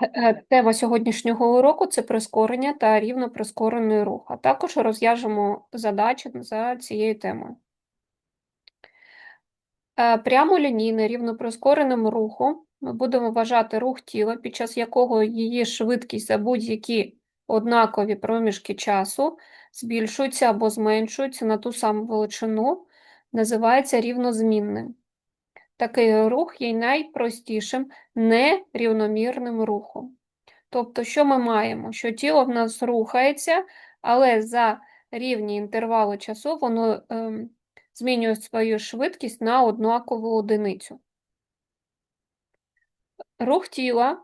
Е, Тема сьогоднішнього уроку це прискорення та рівноприскорений рух, а також розв'яжемо задачі за цією темою. Е, Прямолінійний рівноприскореним рухом ми будемо вважати рух тіла, під час якого її швидкість за будь-які однакові проміжки часу збільшується або зменшується на ту саму величину, називається рівнозмінним. Такий рух є найпростішим нерівномірним рухом. Тобто, що ми маємо? Що тіло в нас рухається, але за рівні інтервали часу воно ем, змінює свою швидкість на однакову одиницю. Рух тіла,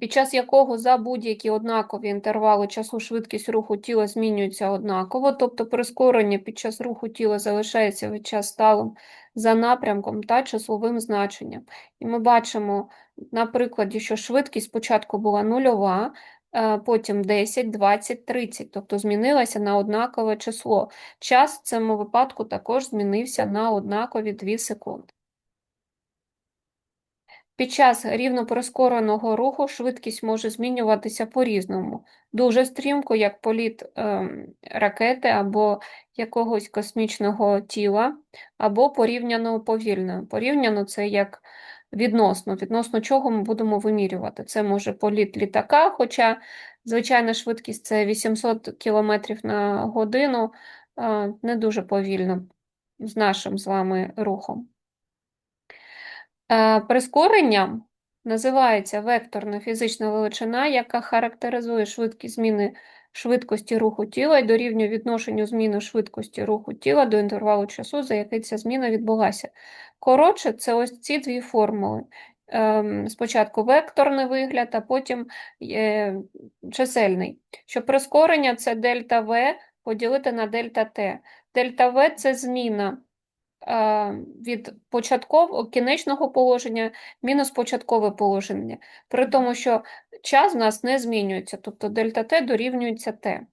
під час якого за будь-які однакові інтервали часу швидкість руху тіла змінюється однаково, тобто прискорення під час руху тіла залишається весь час сталим за напрямком та числовим значенням. І ми бачимо на прикладі, що швидкість спочатку була нульова, е, потім 10, 20, 30, тобто змінилася на однакове число. Час в цьому випадку також змінився на однакові 2 секунди. Під час рівноприскореного руху швидкість може змінюватися по-різному. Дуже стрімко, як політ ем, ракети або якогось космічного тіла, або порівняно повільно. Порівняно це як відносно, відносно чого ми будемо вимірювати. Це може політ літака, хоча звичайна швидкість це 800 км на годину, е, не дуже повільно з нашим з вами рухом. Е, Прискоренням називається векторна фізична величина, яка характеризує швидкість зміни швидкості руху тіла і дорівнює відношенню зміни швидкості руху тіла до інтервалу часу, за який ця зміна відбулася. Коротше, це ось ці дві формули. Ем, Спочатку векторний вигляд, а потім е, чисельний. Що прискорення це дельта В поділити на дельта Т. Дельта В це зміна від початкового кінечного положення мінус початкове положення. При тому, що час в нас не змінюється, тобто дельта Т дорівнюється Т.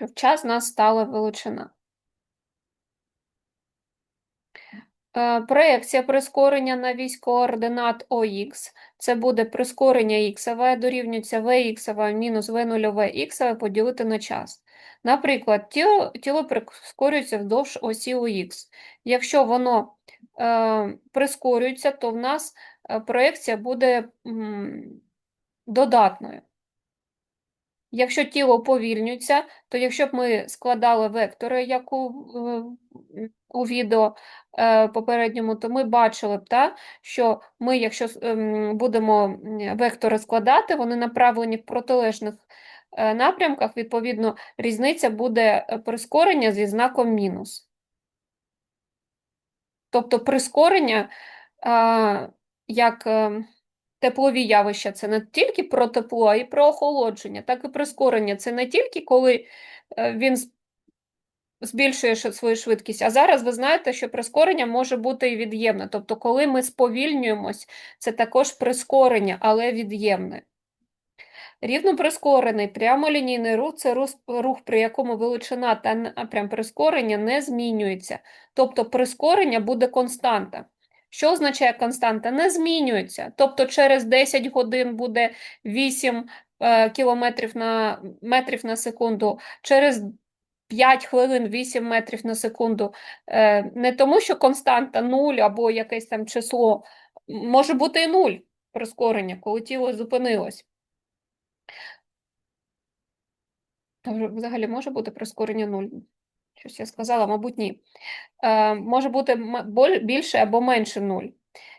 В час в нас стала величина. Е, Проекція прискорення на вісь координат ОХ. Це буде прискорення х дорівнюється Vx мінус V0 х поділити на час. Наприклад, тіло, тіло прискорюється вздовж осі ОХ. Якщо воно е, прискорюється, то в нас е, проекція буде м, додатною. Якщо тіло повільнюється, то якщо б ми складали вектори, як у, е, у відео е, попередньому, то ми бачили б, та, що ми, якщо ем, будемо вектори складати, вони направлені в протилежних е, напрямках, відповідно, різниця буде е, прискорення зі знаком мінус. Тобто прискорення е, як е, теплові явища це не тільки про тепло, а й про охолодження, так і прискорення. Це не тільки коли е, він збільшує свою швидкість, а зараз ви знаєте, що прискорення може бути і від'ємне. Тобто, коли ми сповільнюємось, це також прискорення, але від'ємне. Рівноприскорений прямолінійний рух це рух, рух, при якому величина та напрям прискорення не змінюється. Тобто прискорення буде константа. Що означає константа? Не змінюється. Тобто через 10 годин буде 8 е, кілометрів на метрів на секунду, через 5 хвилин 8 метрів на секунду. Е, не тому, що константа 0 або якесь там число. Може бути і 0 прискорення, коли тіло зупинилось. А Взагалі може бути прискорення 0? Щось я сказала, мабуть, ні. Е, може бути більше або менше 0.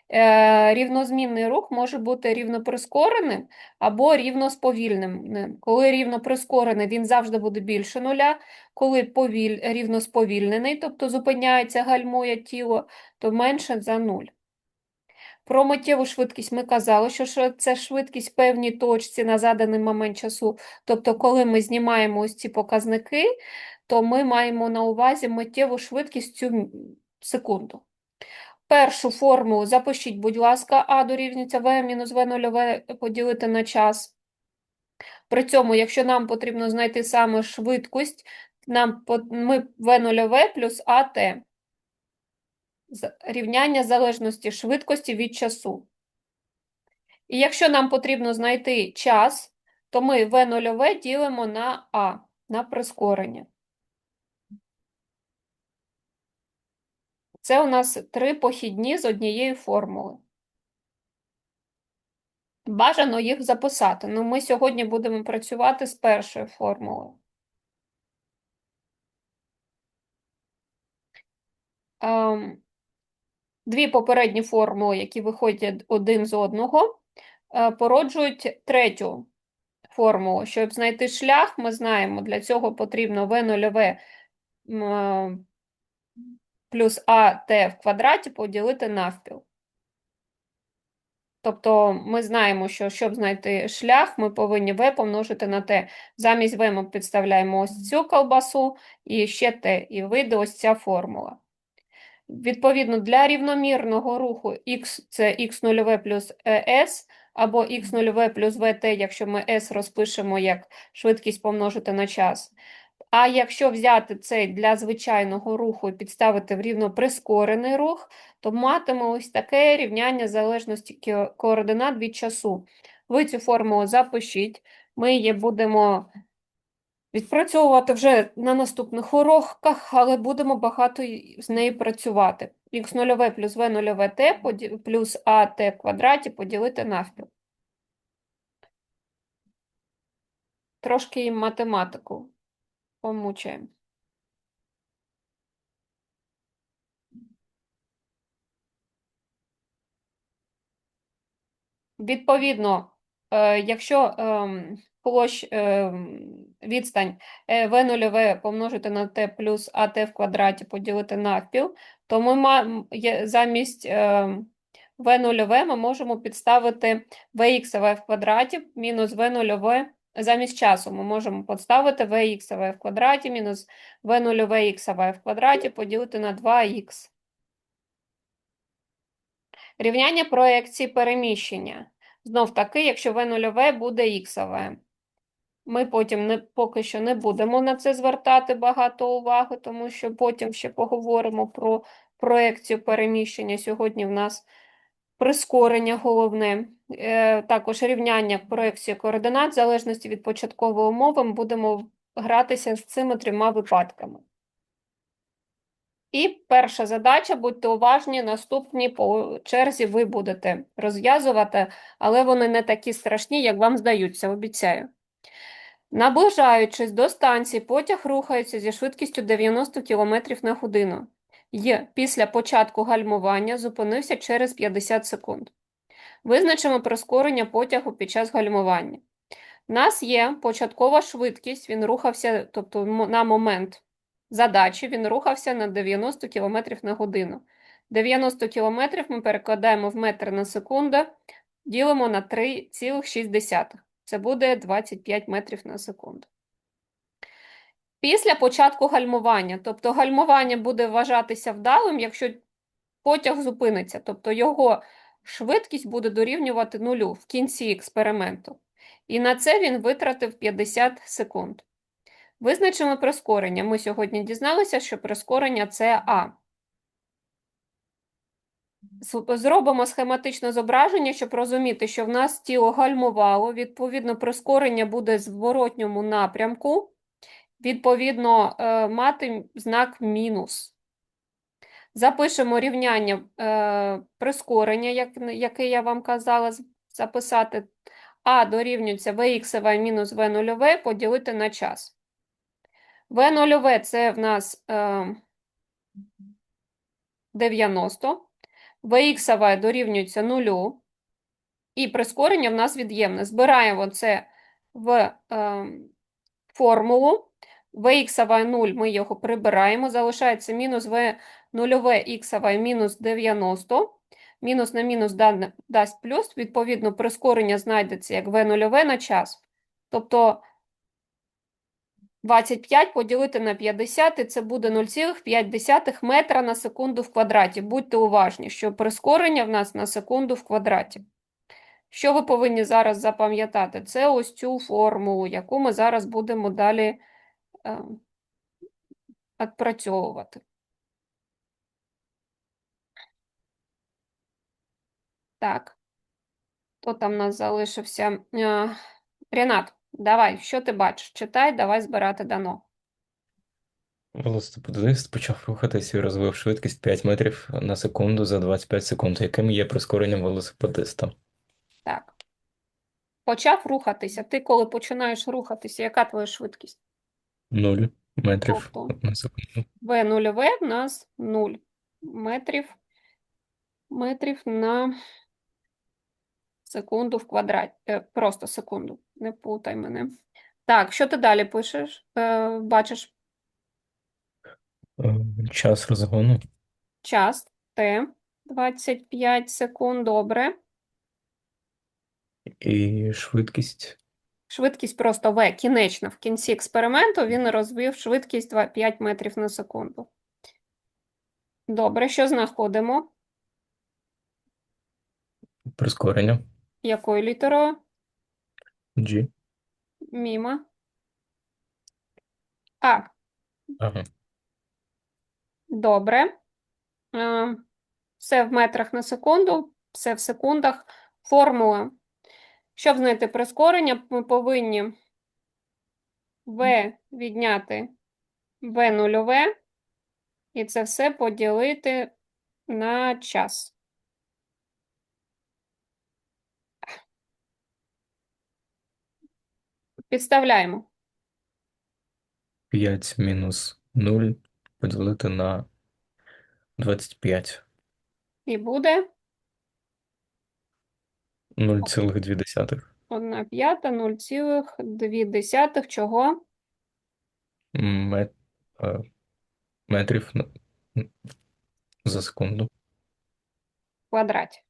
Е, рівнозмінний рух може бути рівноприскореним або рівносповільненим. Коли рівноприскорений, він завжди буде більше нуля. Коли повіль... рівносповільнений, тобто зупиняється, гальмує тіло, то менше за 0. Про миттєву швидкість ми казали, що це швидкість певній точці на заданий момент часу. Тобто, коли ми знімаємо ось ці показники, то ми маємо на увазі миттєву швидкість цю секунду. Першу формулу запишіть, будь ласка, А дорівнюється В мінус В нульове поділити на час. При цьому, якщо нам потрібно знайти саме швидкість, нам ми В нульове плюс АТ. Рівняння залежності швидкості від часу. І якщо нам потрібно знайти час, то ми v нульове ділимо на а, на прискорення. Це у нас три похідні з однієї формули. Бажано їх записати. Ну, ми сьогодні будемо працювати з першою формулою. Ем, Дві попередні формули, які виходять один з одного, е, породжують третю формулу. Щоб знайти шлях, ми знаємо, для цього потрібно v нульове м, плюс АТ в квадраті поділити навпіл. Тобто ми знаємо, що щоб знайти шлях, ми повинні v помножити на t. Замість v ми підставляємо ось цю колбасу і ще t, і вийде ось ця формула. Відповідно, для рівномірного руху x це x0 плюс es, або x0 плюс vt, якщо ми s розпишемо як швидкість помножити на час. А якщо взяти цей для звичайного руху і підставити в рівно прискорений рух, то матиме ось таке рівняння залежності координат від часу. Ви цю формулу запишіть, ми її будемо відпрацьовувати вже на наступних уроках, але будемо багато з нею працювати. х0 плюс v0 t поді- плюс в квадраті поділити навпіл. Трошки їм математику помучаємо. Відповідно, е, якщо ем, площ, ем, відстань е, v нульове помножити на t плюс at в квадраті поділити навпіл, то ми замість ем, v нульове ми можемо підставити vx в квадраті мінус v нульове замість часу. Ми можемо підставити vx в квадраті мінус v нульове x в квадраті поділити на 2х. Рівняння проекції переміщення. Знов таки, якщо v нульове буде іксове. Ми потім не, поки що не будемо на це звертати багато уваги, тому що потім ще поговоримо про проекцію переміщення. Сьогодні в нас прискорення головне. Е, також рівняння проекції координат, в залежності від початкової умови, ми будемо гратися з цими трьома випадками. І перша задача, будьте уважні, наступні по черзі ви будете розв'язувати, але вони не такі страшні, як вам здаються, обіцяю. Наближаючись до станції, потяг рухається зі швидкістю 90 км на годину. І після початку гальмування зупинився через 50 секунд. Визначимо прискорення потягу під час гальмування. У нас є початкова швидкість, він рухався, тобто на момент задачі він рухався на 90 км на годину. 90 км ми перекладаємо в метр на секунду, ділимо на 3,6. Це буде 25 метрів на секунду. Після початку гальмування, тобто гальмування буде вважатися вдалим, якщо потяг зупиниться, тобто його швидкість буде дорівнювати нулю в кінці експерименту. І на це він витратив 50 секунд. Визначимо прискорення. Ми сьогодні дізналися, що прискорення це А. Зробимо схематичне зображення, щоб розуміти, що в нас тіло гальмувало, відповідно, прискорення буде в зворотньому напрямку, відповідно, е, мати знак мінус. Запишемо рівняння е, прискорення, як, яке я вам казала записати. А дорівнюється Vx мінус V нульове поділити на час. В нульове це в нас е, 90, Vx дорівнюється нулю, і прискорення в нас від'ємне. Збираємо це в е, формулу. Vx 0 ми його прибираємо, залишається мінус V нульове x мінус 90. Мінус на мінус дасть плюс, відповідно, прискорення знайдеться як V нульове на час. Тобто 25 поділити на 50, і це буде 0,5 метра на секунду в квадраті. Будьте уважні, що прискорення в нас на секунду в квадраті. Що ви повинні зараз запам'ятати? Це ось цю формулу, яку ми зараз будемо далі е, відпрацьовувати. Так. Хто там у нас залишився? Е, Рінат, давай, що ти бачиш? Читай, давай збирати дано. Велосипедист почав рухатись і розвив швидкість 5 метрів на секунду за 25 секунд. Яким є прискоренням велосипедиста? Так. Почав рухатися. Ти коли починаєш рухатися, яка твоя швидкість? 0 метрів Тобто? на секунду. В нульове в нас 0 метрів, метрів на секунду в квадраті. Е, просто секунду, не плутай мене. Так, що ти далі пишеш? Е, бачиш Е, Час розгону час Т 25 секунд, добре. і швидкість Швидкість просто В, кінечна. В кінці експерименту він розвив швидкість 2 5 метрів на секунду. Добре, що знаходимо? прискорення Якою літерою? G. Міма. А, Ага. добре. Е, Все в метрах на секунду, все в секундах. Формула. Щоб знайти прискорення, ми повинні В відняти В нульове, і це все поділити на час. Підставляємо. 5 мінус 0 поділити на 25. І буде 0,2 1 п'ята, 0,2 чого? мет... е, метрів на... за секунду. В квадраті.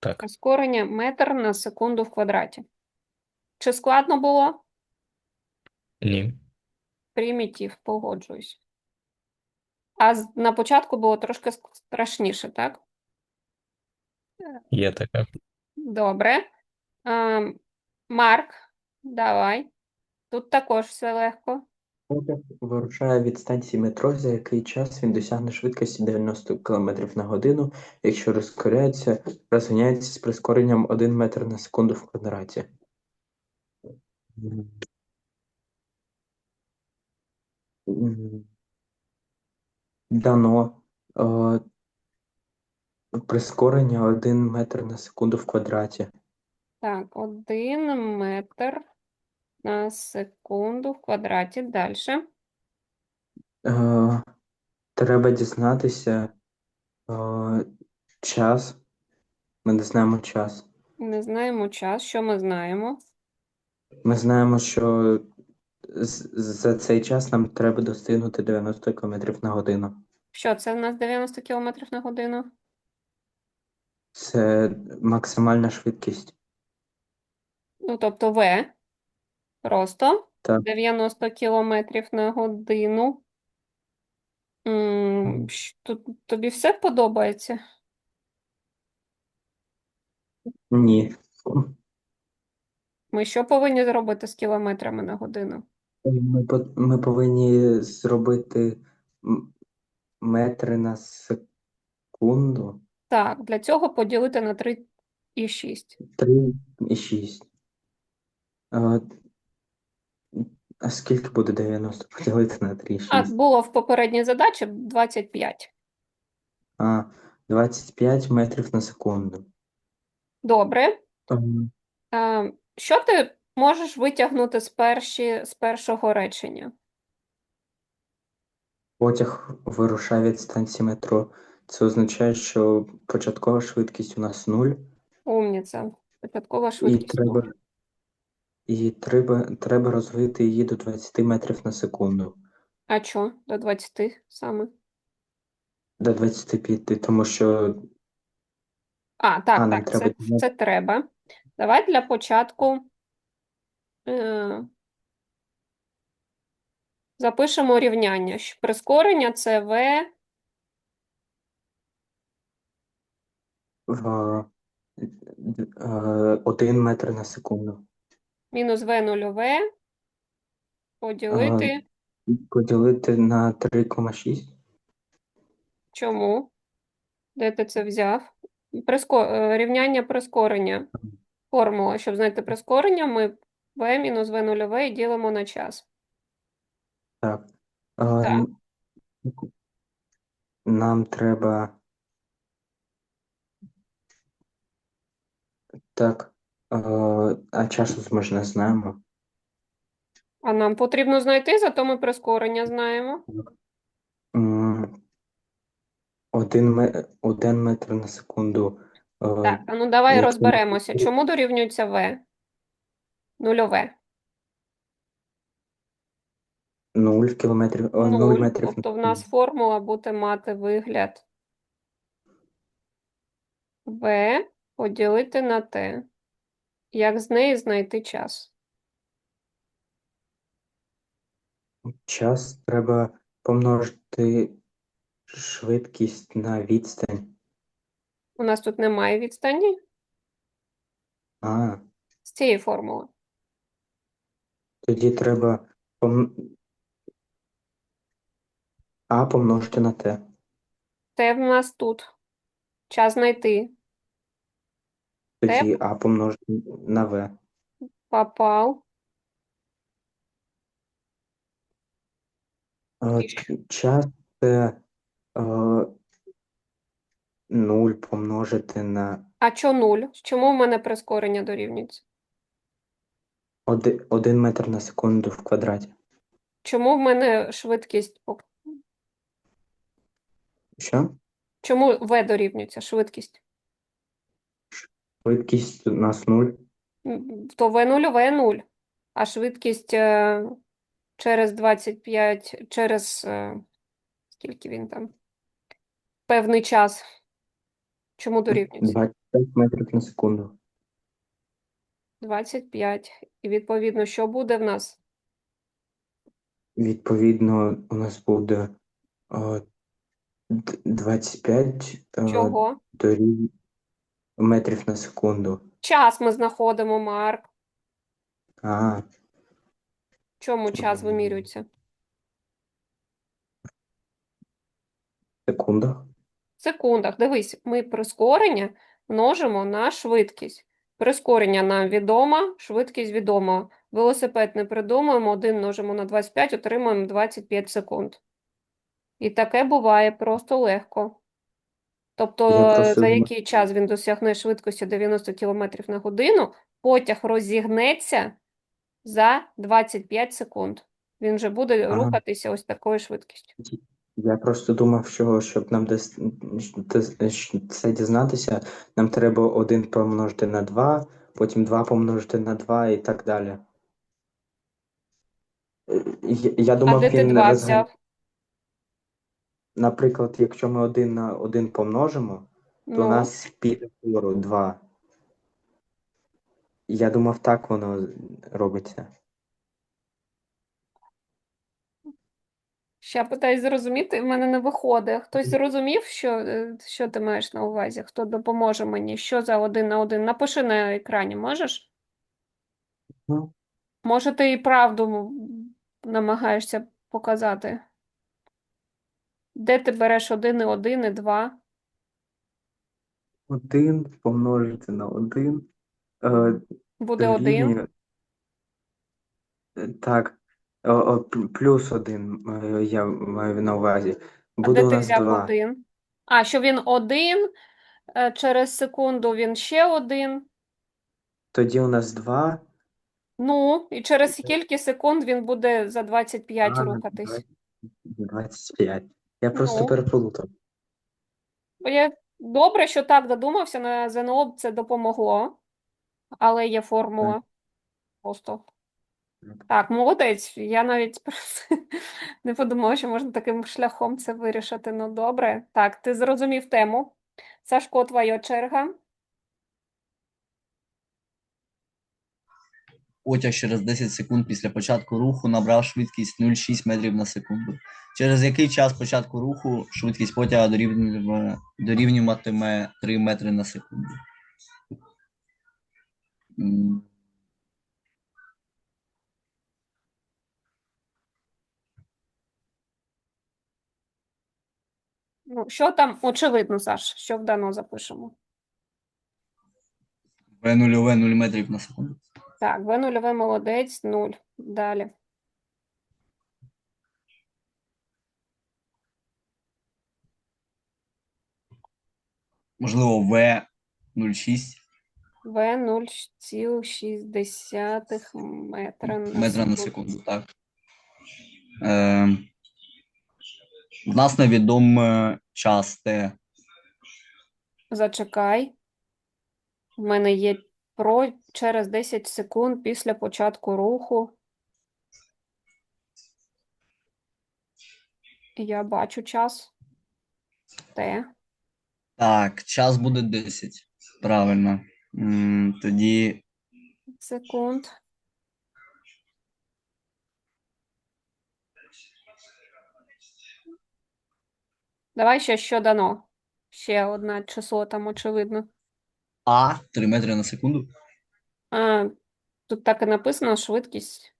Так, Прискорення метр на секунду в квадраті. Чи складно було? ні. Примітив, погоджуюсь. А на початку було трошки страшніше, так? Є таке. Добре. Ем, Марк, давай. Тут також все легко. Потяг вирушає від станції метро, за який час він досягне швидкості 90 км на годину, якщо розкоряється, розганяється з прискоренням 1 метр на секунду в квадраті. Дано е, прискорення 1 метр на секунду в квадраті. Так, один метр на секунду в квадраті. Далі. Е, треба дізнатися е, час. Ми не знаємо час. Не знаємо час. Що ми знаємо? Ми знаємо, що за цей час нам треба достигнути 90 км на годину. Що це в нас 90 км на годину? Це максимальна швидкість. Ну, тобто В. Просто Так. 90 кілометрів на годину. Тут- Тобі все подобається? Ні. Ми що повинні зробити з кілометрами на годину? Ми, ми повинні зробити метри на секунду. Так, для цього поділити на 3,6. 3,6. А, а скільки буде 90 поділити на А було в попередній задачі 25. А, 25 метрів на секунду. Добре. Ем, А, що ти можеш витягнути з, перші, з першого речення? Потяг вирушає від станції метро. Це означає, що початкова швидкість у нас 0, Умніця. Початкова і швидкість треба, нуль. і треба, треба розвити її до 20 метрів на секунду. А що? До 20 саме? До 25, тому що А, так, А, нам так, це, треба це треба. Давай для початку е, запишемо рівняння. Прискорення це в, е, 1 метр на секунду. мінус v нульове поділити. Поділити на 3,6. Чому? Де ти це взяв? приско... е, рівняння прискорення. Формула, щоб знайти прискорення, ми v мінус v нульове і ділимо на час. Так. А, Так. Нам треба. Так. А, а часу ми ж не знаємо. А нам потрібно знайти, зато ми прискорення знаємо. М, Один, ме- один метр на секунду. А, Так, а ну давай якщо- розберемося. Чому дорівнюється v? Нульове. Нуль кілометрів. а, Нуль Нуль, метрів тобто в нас формула буде мати вигляд v поділити на t. Як з неї знайти час? Час треба помножити швидкість на відстань. У нас тут немає відстані А, з цієї формули. тоді треба пом... А помножити на Т. Те в нас тут. Час знайти. Тоді А помножити на В. Попав. Е, ч- Час це е, 0 помножити на А чо нуль? Чому в мене прискорення дорівнюється? 1 метр на секунду в квадраті. Чому в мене швидкість? Що? Чому v дорівнюється? Швидкість. Швидкість у нас 0. То v нульове 0. А швидкість е, через 25, через е, скільки він там? Певний час. Чому дорівнюється? 25 метрів на секунду. 25. І відповідно, що буде в нас? Відповідно, у нас буде д- 25 е, Чого? дорів- метрів на секунду. Час ми знаходимо, Марк. А, Чому час вимірюється? секунда. Секундах. Дивись, ми прискорення множимо на швидкість. Прискорення нам відомо, швидкість відома. Велосипед не придумуємо, один множимо на 25, отримуємо 25 секунд. І таке буває просто легко. Тобто, просто за який час він досягне швидкості 90 км на годину, потяг розігнеться за 25 секунд. Він вже буде Ага. рухатися ось такою швидкістю. Я просто думав, що щоб нам дес... це дізнатися, нам треба 1 помножити на 2, потім 2 помножити на 2 і так далі. Я, я А думав, де ти 2 розган- взяв? Наприклад, якщо ми 1 на 1 помножимо, то у Ну, нас піде вгору 2. Я думав, так воно робиться. Ще питаюсь зрозуміти, в мене не виходить. Хтось зрозумів, що, е, що ти маєш на увазі? Хто допоможе мені? Що за один на один? Напиши на екрані, можеш? Ну. Може, ти і правду намагаєшся показати? Де ти береш один і один і два? 1 помножити на 1 е, Буде один. Е, Так, о, о, пл- плюс 1 я маю на увазі. А Буде де у ти нас взяв 2. один? А, що він один, е, через секунду він ще один. Тоді у нас 2. Ну, і через скільки секунд він буде за 25 А, рухатись? 25. Я просто Ну. переплутав. Бо Я... Добре, що так додумався, на ЗНО б це допомогло, але є формула. Просто. Так. Молодець. Я навіть не подумала, що можна таким шляхом це вирішити. Ну, добре. Так, ти зрозумів тему. Сашко, твоя черга. Потяг через 10 секунд після початку руху набрав швидкість 0,6 метрів на секунду. Через який час початку руху швидкість потяга дорівнюватиме 3 метри на секунду? Ну, що там? Очевидно, Саш, що вдано запишемо. В нульове 0 метрів на секунду. Так, В нульове молодець, 0. Далі. Можливо, В 0,6 В 0,6 метра на метра на секунду. секунду, так. Е, нас невідомий час Т. Зачекай. В мене є про через 10 секунд після початку руху. Я бачу час. Т. Так, час буде 10. Правильно. М, Тоді секунд. Давай ще що дано. Ще одне число там, очевидно. А 3 метри на секунду. А, тут так і написано швидкість.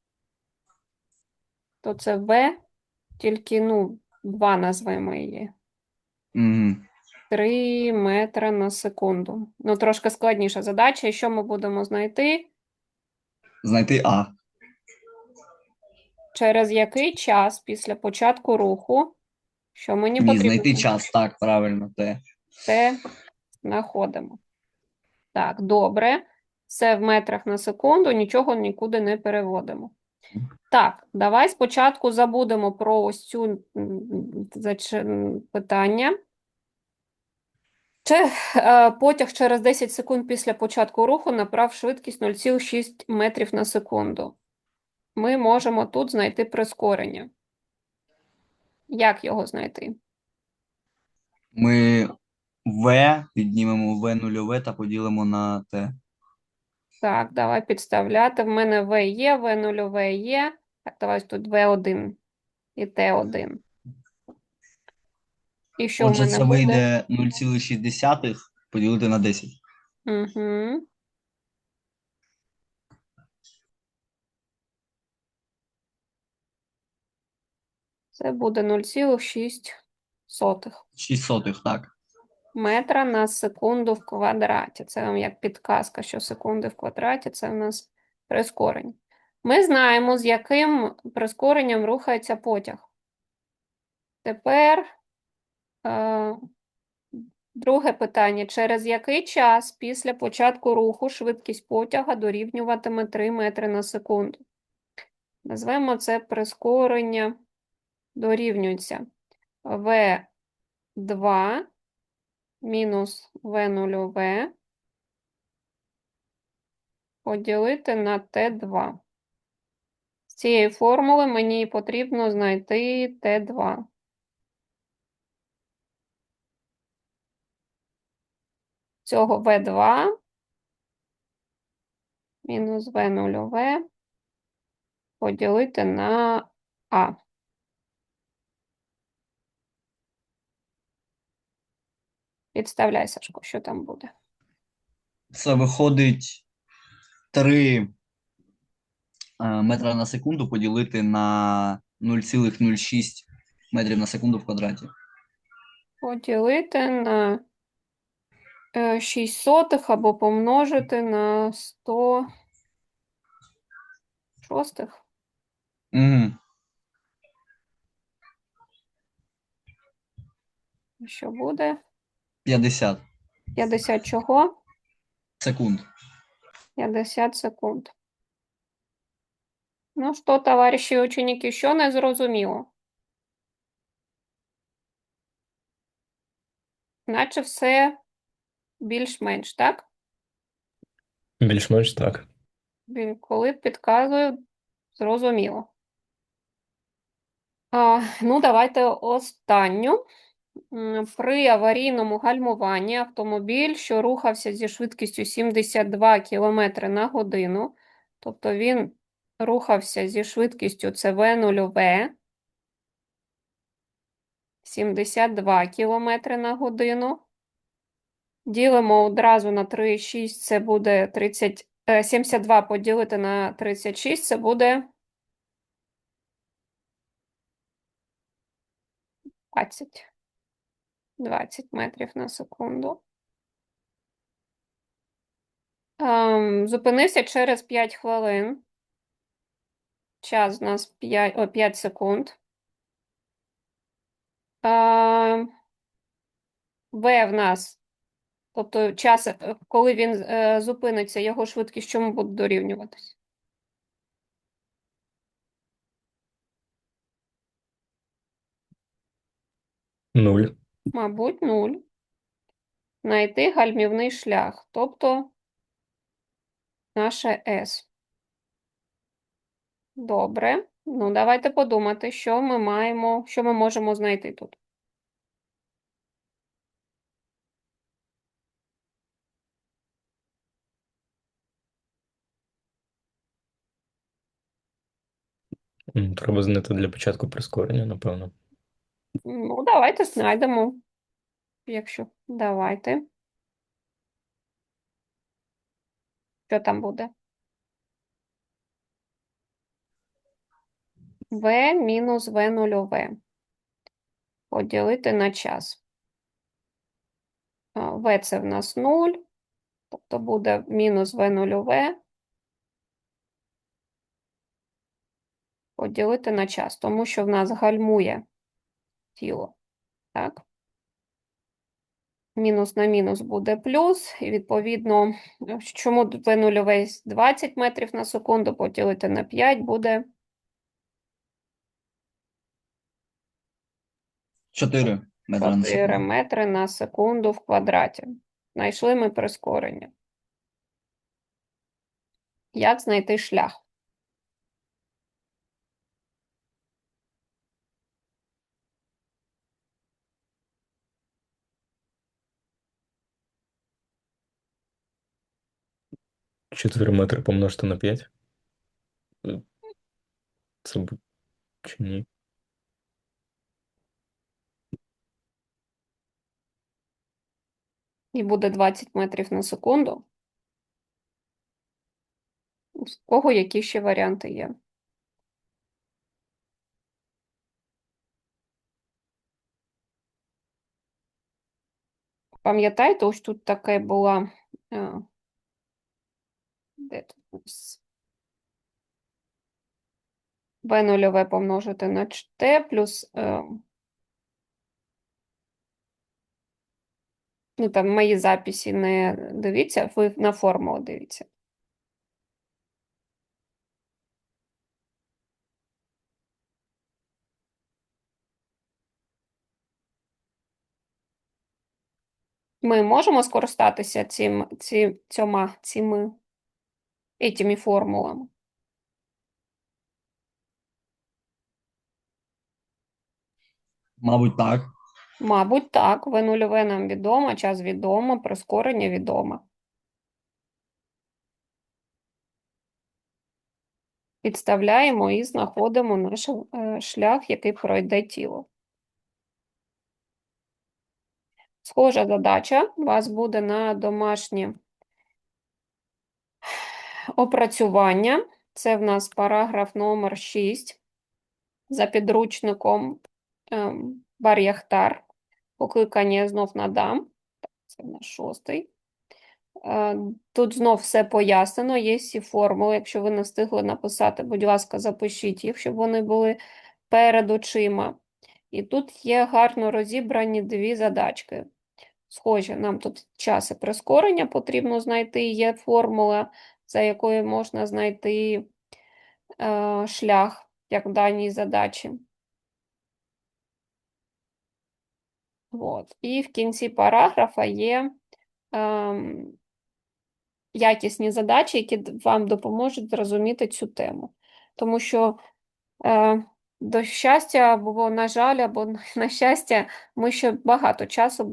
То це В, тільки, ну, 2 назвемо її. Мгм. 3 метри на секунду. Ну, трошки складніша задача. І що ми будемо знайти? Знайти А. Через який час після початку руху, що мені Ні, потрібно? знайти час, так, правильно, Т. Це знаходимо. Так, добре. Це в метрах на секунду, нічого нікуди не переводимо. Так, давай спочатку забудемо про ось цю питання. Чи е, потяг через 10 секунд після початку руху набрав швидкість 0,6 метрів на секунду. Ми можемо тут знайти прискорення. Як його знайти? Ми В піднімемо В нульове та поділимо на Т. Так, давай підставляти. В мене В є, В нульове є. Так, давай тут В1 і Т1. І що в Отже, мене це буде? вийде 0,6 поділити на 10. Угу. Це буде 0,6 6 сотих, так. метра на секунду в квадраті. Це вам як підказка, що секунди в квадраті це в нас прискорення. Ми знаємо, з яким прискоренням рухається потяг. Тепер е, друге питання. Через який час після початку руху швидкість потяга дорівнюватиме 3 метри на секунду? Назвемо це прискорення дорівнюється В2 мінус В нульове поділити на Т2. З цієї формули мені потрібно знайти Т2. Цього В2 мінус В нульове поділити на А. Підставляй, Сашко, що там буде. Це виходить 3 метра на секунду поділити на 0,06 метрів на секунду в квадраті. Поділити на е, 6 сотих або помножити на 100 шостих. Угу. Що буде? 50 50 чого? секунд. 50 секунд. Ну що, товариші ученики, що не зрозуміло? Наче все більш-менш, так? Більш-менш так. Бі- Коли підказую, зрозуміло. А, ну, давайте останню. При аварійному гальмуванні автомобіль, що рухався зі швидкістю 72 км на годину, тобто він рухався зі швидкістю це В нульове, 72 км на годину. Ділимо одразу на 3,6, це буде 30, е, 72 поділити на 36, це буде 20. 20 метрів на секунду. Ем, зупинився через 5 хвилин. Час у нас 5, о, 5 секунд. Ем, В в нас, тобто час, е, коли він е, зупиниться, його швидкість чому буде дорівнюватись? Нуль. Мабуть, 0. Знайти гальмівний шлях, тобто наше S. Добре. Ну, давайте подумати, що ми маємо, що ми можемо знайти тут. Треба знайти для початку прискорення, напевно. Ну, давайте знайдемо. Якщо давайте. Що там буде? В мінус В нульове. Поділити на час. В це в нас 0, тобто буде мінус В нульове. Поділити на час, тому що в нас гальмує тіло. Так? Мінус на мінус буде плюс, і відповідно, чому В нульове 20 метрів на секунду, поділити на 5 буде 4 метри на 4 метри на секунду в квадраті. Знайшли ми прискорення. Як знайти шлях? Чотири метри помножити на 5. Це бу- чи ні? І буде 20 метрів на секунду. У кого які ще варіанти є? Пам'ятаєте, ось тут таке була. Де тут у нас? В нульове помножити на Т плюс. е, Ну, там мої записи не дивіться, ви на формулу дивіться. Ми можемо скористатися цим, ці, цьома, цими, этими формулами. Мабуть, так. Мабуть, так. В нульове нам відомо, час відомо, прискорення відомо. Підставляємо і знаходимо наш е, шлях, який пройде тіло. Схожа задача у вас буде на домашнє опрацювання. Це в нас параграф номер 6 за підручником ем, Бар-Яхтар. Покликання знов надам. Це в нас шостий. Е, Тут знов все пояснено, є всі формули. Якщо ви не встигли написати, будь ласка, запишіть їх, щоб вони були перед очима. І тут є гарно розібрані дві задачки. Схожі, нам тут час і прискорення потрібно знайти. Є формула, за якою можна знайти е, шлях, як в даній задачі. От. І в кінці параграфа є ем, якісні задачі, які вам допоможуть зрозуміти цю тему. Тому що е, до щастя, або, на жаль, або на щастя, ми ще багато часу